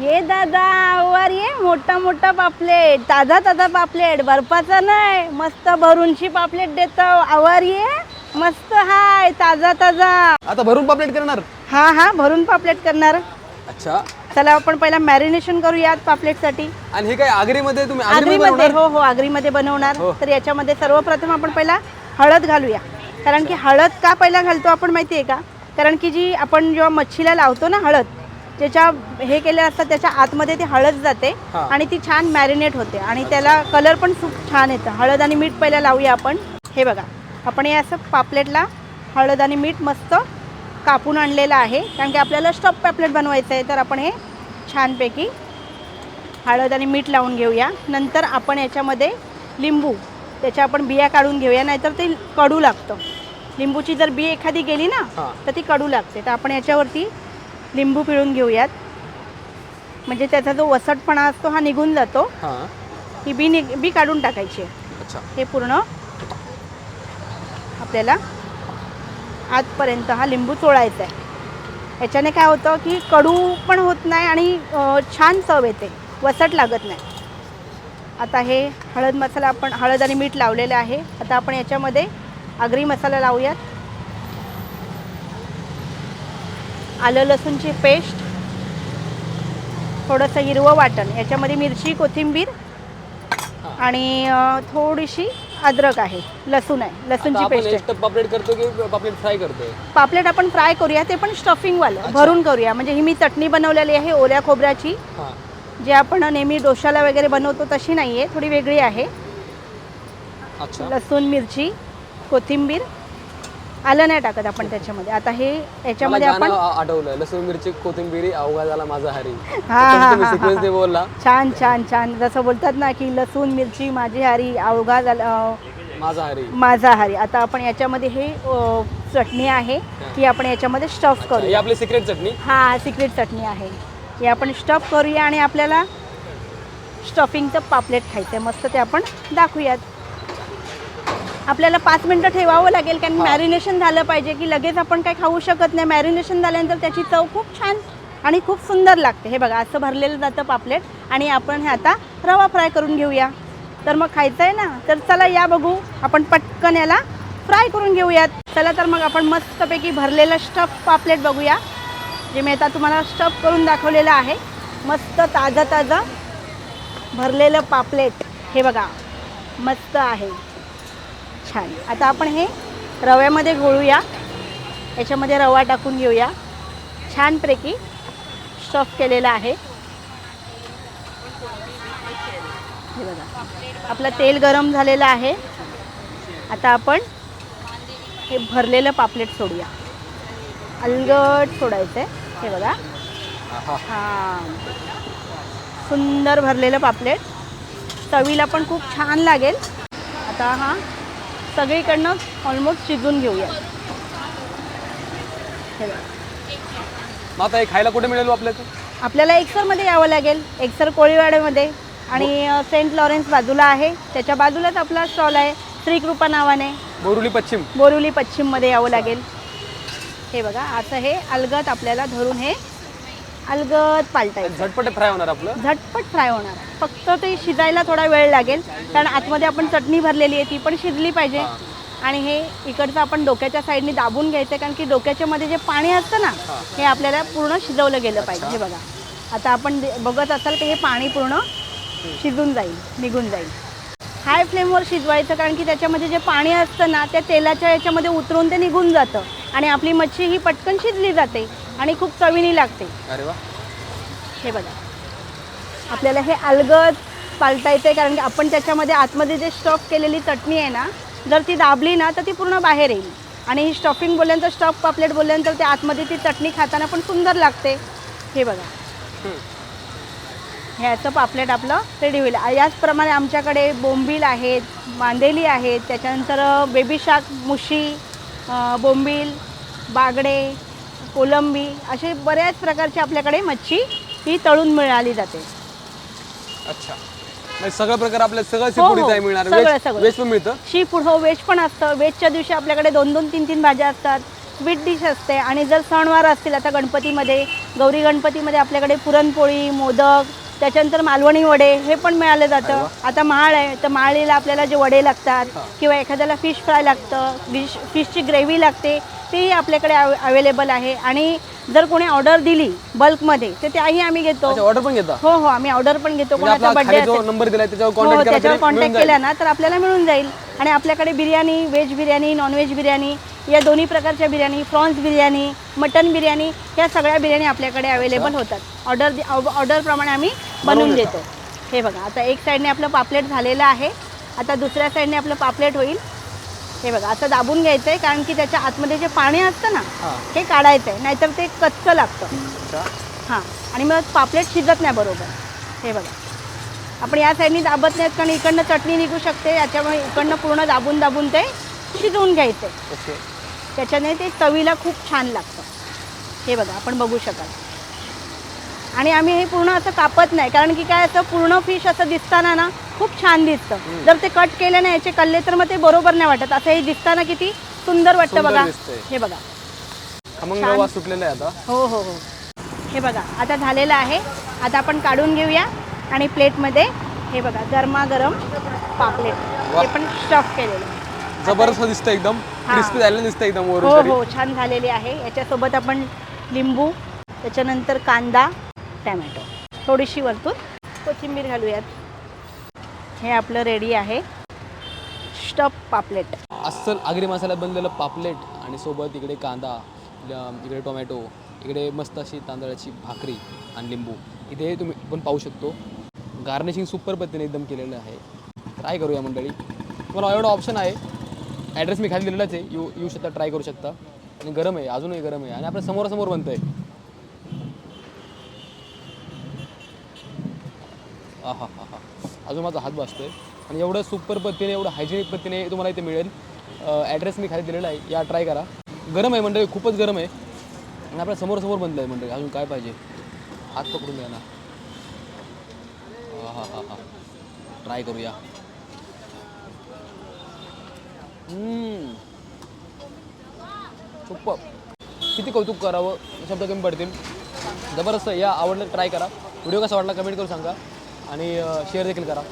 ये दादा आवर ये मोठा मोठा पापलेट ताजा ताजा पापलेट बर्फाचा नाही मस्त भरूनची पापलेट देतो. आवर ये मस्त हाय ताजा ताजा. आता भरून पापलेट करणार? हा हा भरून पापलेट करणार. अच्छा. चला आपण पहिला मॅरिनेशन करूयात पापलेटसाठी. आणि हे काय आगरीमध्ये तुम्ही आगरी आगरीमध्ये हो हो आगरीमध्ये बनवणार. हो. तर याच्यामध्ये सर्वप्रथम आपण पहिला हळद घालूया. कारण की हळद का पहिला घालतो आपण माहिती आहे का? कारण की जी आपण जेव्हा मच्छीला लावतो ना हळद त्याच्या हे केलं असतं त्याच्या आतमध्ये ती हळद जाते हा. आणि ती छान मॅरिनेट होते. आणि त्याला कलर पण खूप छान येतं. हळद आणि मीठ पहिला लावूया आपण. हे बघा. आपण हे असं पापलेटला हळद आणि मीठ मस्त कापून आणलेलं आहे. कारण की आपल्याला स्टफ पापलेट बनवायचं आहे तर आपण हे छानपैकी हळद आणि मीठ लावून घेऊया. नंतर आपण याच्यामध्ये लिंबू त्याच्या आपण बिया काढून घेऊया नाहीतर ते कडू लागतं. लिंबूची जर बी एखादी गेली ना हां. तर ती कडू लागते. तर आपण याच्यावरती लिंबू पिळून घेऊयात. म्हणजे त्याचा जो वसटपणा असतो हा निघून जातो. हां. ही बी निघ बी काढून टाकायची. आहे. अच्छा. हे पूर्ण आपल्याला आतपर्यंत हा लिंबू चोळायचा आहे. याच्याने काय होतं की कडू पण होत नाही आणि अ, छान चव येते. वसट लागत नाही. आता हे हळद मसाला आपण हळद आणि मीठ लावलेलं आहे. आता आपण याच्यामध्ये आगरी मसाला लावूयात. आलं लसूणची पेस्ट थोडंसं हिरवं वाटण याच्यामध्ये मिरची कोथिंबीर आणि थोडीशी अद्रक आहे लसूण आहे लसूणची पेस्ट पापलेट करतो की पापलेट फ्राय करतोय? पापलेट आपण फ्राय करूया ते पण स्टफिंगवालं भरून करूया म्हणजे ही मी चटणी बनवलेली आहे ओल्या खोबऱ्याची. जे आपण नेहमी डोशाला वगैरे बनवतो तशी नाही आहे थोडी वेगळी आहे. लसूण मिरची कोथिंबीर आलं नाही टाकत आपण त्याच्यामध्ये. आता हे याच्यामध्ये आपण आठवलं. लसूण मिरची कोथिंबिरी अवघा झाला माझा हरी. हा, हा, बोलला. छान छान छान. जसं बोलतात ना की लसूण मिरची माझी हारी अवघा झाला माझा हरी. माझा हारी. आता आपण याच्यामध्ये हे चटणी आहे ती आपण याच्यामध्ये स्टफ ही करूया. आपली सिक्रेट चटणी? हा सिक्रेट चटणी आहे. हे आपण स्टफ करूया आणि आपल्याला स्टफिंगचं पापलेट खायचं मस्त ते आपण दाखवूयात. आपल्याला पाच मिनटं ठेवावं लागेल कारण. मॅरिनेशन झालं पाहिजे की लगेच आपण काही खाऊ शकत नाही. मॅरिनेशन झाल्यानंतर त्याची चव खूप छान आणि खूप सुंदर लागते. हे बघा असं भरलेलं जातं पापलेट आणि आपण हे आता रवा फ्राय करून घेऊया. तर मग खायचं आहे ना? तर चला या बघू. आपण पटकन याला फ्राय करून घेऊयात. चला तर मग आपण मस्तपैकी भरलेलं स्टफ पापलेट बघूया जे मी आता तुम्हाला स्टफ करून दाखवलेलं आहे. मस्त ताजं ताजं भरलेलं पापलेट. हे बघा मस्त आहे. छान. आता आपण हे रव्यामध्ये घोळूया. याच्यामध्ये रवा टाकून घेऊया. छानपैकी स्टफ केलेला आहे. हे बघा. आपलं तेल गरम झालेलं आहे. आता आपण हे भरलेलं पापलेट सोडूया. अलगट सोडायचं आहे हे बघा. हां सुंदर भरलेलं पापलेट. चवीला पण खूप छान लागेल. आता हा सगळीकडनं ऑलमोस्ट शिजून घेऊया. हे. मग आता हे खायला कुठे मिळेल हो आपल्याला आपल्याला एक्सरमध्ये यावं लागेल एक्सर कोळीवाड्यामध्ये. आणि सेंट लॉरेन्स बाजूला आहे. त्याच्या बाजूलाच आपला स्टॉल आहे श्रीकृपा नावाने. बोरुली पश्चिम. बोरिवली पश्चिममध्ये यावं लागेल. हे बघा असं हे अलगत आपल्याला धरून हे अलगत पालटायचं झटपट फ्राय होणार आपलं? झटपट फ्राय होणार. फक्त ते शिजायला थोडा वेळ लागेल कारण आतमध्ये आपण चटणी भरलेली आहे ती पण शिजली पाहिजे. आणि हे इकडचं आपण डोक्याच्या साईडने दाबून घ्यायचं कारण की डोक्याच्या मध्ये जे पाणी असतं ना हां. आपल्याला पूर्ण शिजवलं गेलं पाहिजे. हे बघा. आता आपण बघत असाल की हे पाणी पूर्ण शिजून जाईल निघून जाईल. हाय फ्लेमवर शिजवायचं कारण की त्याच्यामध्ये जे पाणी असतं ना त्या तेलाच्या याच्यामध्ये उतरून ते निघून जातं. आणि आपली मच्छी ही पटकन शिजली जाते. आणि खूप चवीनी लागते. अरे वा. हे बघा. आपल्याला हे अलगद पालटायचं आहे कारण की आपण त्याच्यामध्ये आतमध्ये जे स्टफ केलेली चटणी आहे ना जर ती दाबली ना तर ती पूर्ण बाहेर येईल. आणि ही स्टफिंग बोलल्यानंतर स्टफ पापलेट बोलल्यानंतर त्या आतमध्ये ती चटणी खाताना पण सुंदर लागते. हे बघा. ह्याचं पापलेट आपलं रेडी होईल. याचप्रमाणे आमच्याकडे बोंबील आहेत मांदेली आहेत त्याच्यानंतर बेबी शाक मुशी बोंबील बागडे कोलंबी असे बऱ्याच प्रकारची आपल्याकडे मच्छी ही तळून मिळाली जाते. अच्छा. म्हणजे सगळं प्रकार आपल्या सगळं हो, हो. इथे मिळणार. सगळं, सगळं. पण मिळतं? शी फूड हो व्हेज पण असतं. व्हेजच्या दिवशी आपल्याकडे दोन दोन तीन तीन भाज्या असतात. स्वीट डिश असते. आणि जर सणवार असतील आता गणपतीमध्ये गौरी गणपतीमध्ये आपल्याकडे पुरणपोळी मोदक त्याच्यानंतर मालवणी वडे हे पण मिळालं जातं. आता माळ आहे तर माळीला आपल्याला जे वडे लागतात किंवा एखाद्याला फिश फ्राय लागतं फिश फिशची ग्रेव्ही लागते तेही आपल्याकडे अवेलेबल आहे. आणि जर कोणी ऑर्डर दिली बल्कमध्ये तर त्याही आम्ही घेतो. अच्छा ऑर्डर पण घेता? हो हो आम्ही ऑर्डर पण घेतो. म्हणजे कोणाचा असेल. नंबर दिलाय त्याच्यावर हो कॉन्टॅक्ट केला त्याच्यावर कॉन्टॅक्ट. केला ना तर आपल्याला मिळून जाईल. आणि आपल्याकडे biryani veg biryani non veg biryani या दोन्ही प्रकारच्या बिर्याणी प्रॉन्स बिर्याणी मटन बिर्याणी या सगळ्या बिर्याणी आपल्याकडे अवेलेबल होतात. ऑर्डर ऑर्डरप्रमाणे आम्ही बनवून देतो. हे बघा आता एक साईडने आपलं पापलेट झालेलं आहे. आता दुसऱ्या साईडने आपलं पापलेट होईल. हे बघा असं दाबून घ्यायचं आहे कारण की त्याच्या आतमध्ये जे पाणी असतं ना हे. काढायचं आहे नाहीतर ते कच्चं लागतं. हां आणि मग पापलेट शिजत नाही बरोबर. हे बघा. आपण या साईडनी दाबत नाहीत कारण इकडनं चटणी निघू शकते याच्यामुळे इकडनं पूर्ण दाबून दाबून ते शिजवून घ्यायचं आहे त्याच्याने ते चवीला खूप छान लागतं. हे बघा आपण बघू शकाल. आणि आम्ही हे पूर्ण असं कापत नाही. कारण की काय असं पूर्ण फिश असं दिसताना ना खूप छान दिसतं. जर ते कट केले ना याचे कल्ले तर मग ते बरोबर नाही वाटत. असं हे दिसताना किती सुंदर वाटतं बघा. हे बघा. खमंग सुटलेला आहे आता. हो हो हो. हे बघा आता झालेलं आहे. आता आपण काढून घेऊया. आणि प्लेटमध्ये हे बघा गरमागरम पापलेट. हे पण स्टफ केलेलं. जबरदस्त दिसतं एकदम. क्रिस्पी झालेलं दिसतं एकदम हो. हो छान झालेली आहे. याच्यासोबत आपण लिंबू त्याच्यानंतर कांदा टॅमॅटो. थोडीशी वरतून कोथिंबीर घालूयात. हे आपलं रेडी आहे. स्टफ पापलेट. अस्सल आगरी मसाल्यात बनलेलं पापलेट आणि सोबत इकडे कांदा इकडे टोमॅटो इकडे मस्त अशी तांदळाची भाकरी आणि लिंबू. इथे तुम्ही पण पाहू शकतो. गार्निशिंग सुपर पद्धतीने एकदम केलेलं आहे. ट्राय करूया मंडळी. तुम्हाला एवढा ऑप्शन आहे. ॲड्रेस मी खाली दिलेलाच आहे. येऊ येऊ शकता ट्राय करू शकता. आणि गरम आहे अजूनही गरम आहे. आणि आपल्या समोरासमोर बनतं आहे हा हा हा अजून माझा हात बसतोय. आणि एवढं सुपर पद्धतीने एवढं हायजेनिक पद्धतीने तुम्हाला इथे मिळेल. ॲड्रेस मी खाली दिलेला आहे. या ट्राय करा. गरम आहे मंडळी खूपच गरम आहे. आणि आपल्या समोरसमोर बनलं आहे मंडळी. अजून काय पाहिजे? हात पकडून घ्या ना. हा हा हा हा ट्राय करूया सुप्प किती कौतुक करावं? शब्द कमी पडतील. जबरदस्त. या आवडलं ट्राय करा. व्हिडिओ कसा वाटला कमेंट करून सांगा. आणि शेअर देखील करा.